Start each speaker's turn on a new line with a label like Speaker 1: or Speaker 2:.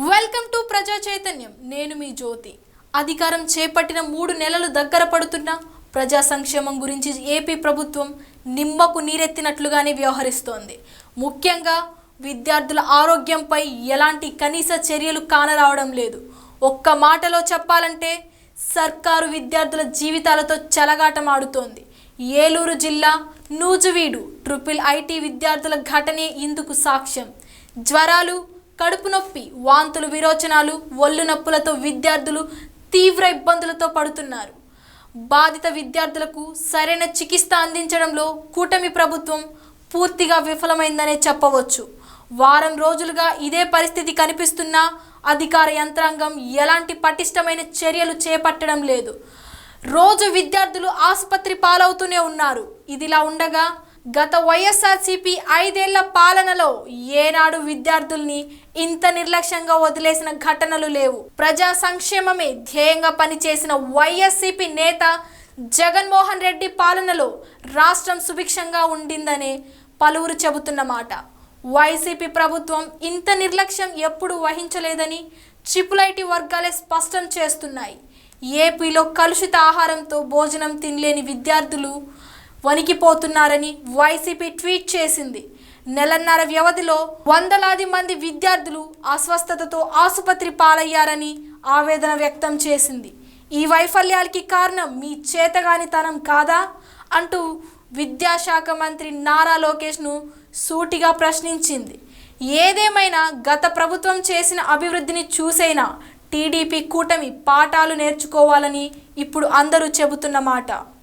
Speaker 1: Welcome to ప్రజా చైతన్యం. నేను మీ జ్యోతి. అధికారం చేపట్టిన మూడు నెలలు దగ్గర పడుతున్న ప్రజా సంక్షేమం గురించి ఏపీ ప్రభుత్వం నిమ్మకు నీరెత్తినట్లుగానే వ్యవహరిస్తోంది. ముఖ్యంగా విద్యార్థుల ఆరోగ్యంపై ఎలాంటి కనీస చర్యలు కానరావడం లేదు. ఒక్క మాటలో చెప్పాలంటే సర్కారు విద్యార్థుల జీవితాలతో చెలగాటమాడుతోంది ఏలూరు జిల్లా నూజువీడు ట్రిపుల్ ఐటీ విద్యార్థుల ఘటనే ఇందుకు సాక్ష్యం. జ్వరాలు కడుపు నొప్పి వాంతులు విరోచనాలు ఒళ్ళు నొప్పులతో విద్యార్థులు తీవ్ర ఇబ్బందులతో పడుతున్నారు. బాధిత విద్యార్థులకు సరైన చికిత్స అందించడంలో కూటమి ప్రభుత్వం పూర్తిగా విఫలమైందనే చెప్పవచ్చు. వారం రోజులుగా ఇదే పరిస్థితి కనిపిస్తున్నా అధికార యంత్రాంగం ఎలాంటి పటిష్టమైన చర్యలు చేపట్టడం లేదు. రోజు విద్యార్థులు ఆసుపత్రి పాలవుతూనే ఉన్నారు. ఇదిలా ఉండగా గత వైఎస్ఆర్సీపీ ఐదేళ్ళ పాలనలో ఏనాడు విద్యార్థుల్ని ఇంత నిర్లక్ష్యంగా వదిలేసిన ఘటనలు లేవు. ప్రజా సంక్షేమమే ధ్యేయంగా పనిచేసిన వైఎస్సీపీ నేత జగన్మోహన్ రెడ్డి పాలనలో రాష్ట్రం సుభిక్షంగా ఉండిందనే పలువురు చెబుతున్న మాట. వైసీపీ ప్రభుత్వం ఇంత నిర్లక్ష్యం ఎప్పుడు వహించలేదని ట్రిపుల్ వర్గాలే స్పష్టం చేస్తున్నాయి. ఏపీలో కలుషిత ఆహారంతో భోజనం తినలేని విద్యార్థులు వణికిపోతున్నారని వైసీపీ ట్వీట్ చేసింది. నెలన్నర వ్యవధిలో వందలాది మంది విద్యార్థులు అస్వస్థతతో ఆసుపత్రి పాలయ్యారని ఆవేదన వ్యక్తం చేసింది. ఈ వైఫల్యాలకి కారణం మీ చేతగానితనం కాదా? అంటూ విద్యాశాఖ మంత్రి నారా లోకేష్ను సూటిగా ప్రశ్నించింది. ఏదేమైనా గత ప్రభుత్వం చేసిన అభివృద్ధిని చూసైనా టీడీపీ కూటమి పాఠాలు నేర్చుకోవాలని ఇప్పుడు అందరూ చెబుతున్న మాట.